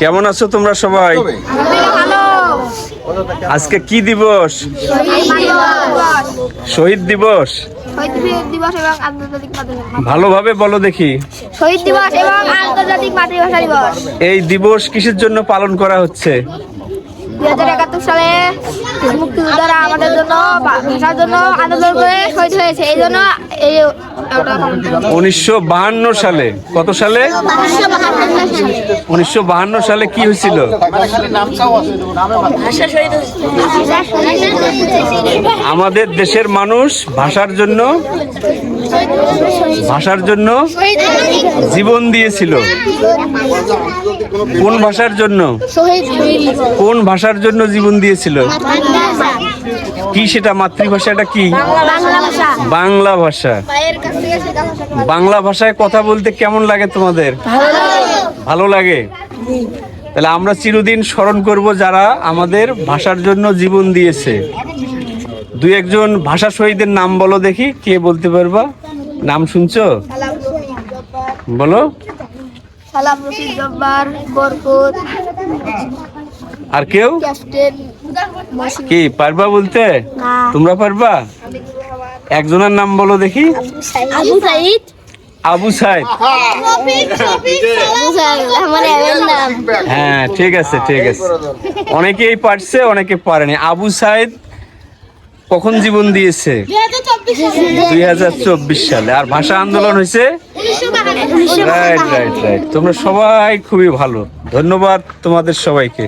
কেমন আছো তোমরা সবাই? আজকে কি দিবস? শহীদ দিবস। শহীদ দিবস এবং আন্তর্জাতিক মাতৃভাষা ভালোভাবে বলো দেখি। শহীদ দিবস এবং আন্তর্জাতিক মাতৃভাষা দিবস। এই দিবস কিসের জন্য পালন করা হচ্ছে? দুই হাজার একাত্তর সালে মুক্তিযোদ্ধারা আমাদের জন্য ভাষার জন্য আন্দোলন করে শহীদ হয়েছে এই জন্য এই। উনিশশো বাহান্ন সালে কত সালে উনিশশো বাহান্ন সালে কি হয়েছিল? আমাদের দেশের মানুষ ভাষার জন্য ভাষার জন্য জীবন দিয়েছিল। কোন ভাষার জন্য? কোন ভাষার জন্য জীবন দিয়েছিল? কি সেটা মাতৃভাষাটা কি? বাংলা ভাষা। বাংলা ভাষায় কথা বলতে কেমন লাগে তোমাদের? ভালো লাগে? তাহলে আমরা চিরদিন স্মরণ করব যারা আমাদের ভাষার জন্য জীবন দিয়েছে। দুই একজন ভাষা শহীদের নাম বলো দেখি কে বলতে পারবা? নাম শুনছো? বলো। সালাম রশিদ জব্বার বরকত। আর কেউ? কি পারবা বলতে? তোমরা পারবা? একজনের নাম বলো দেখি। আবু সাইদ? আবু সাহেব। হ্যাঁ ঠিক আছে ঠিক আছে। অনেকেই পারছে, অনেকে পারেনি। আবু সাহেদ কখন জীবন দিয়েছে? দুই হাজার চব্বিশ সালে। আর ভাষা আন্দোলন হয়েছে? রাইট রাইট রাইট তোমরা সবাই খুবই ভালো। ধন্যবাদ তোমাদের সবাইকে।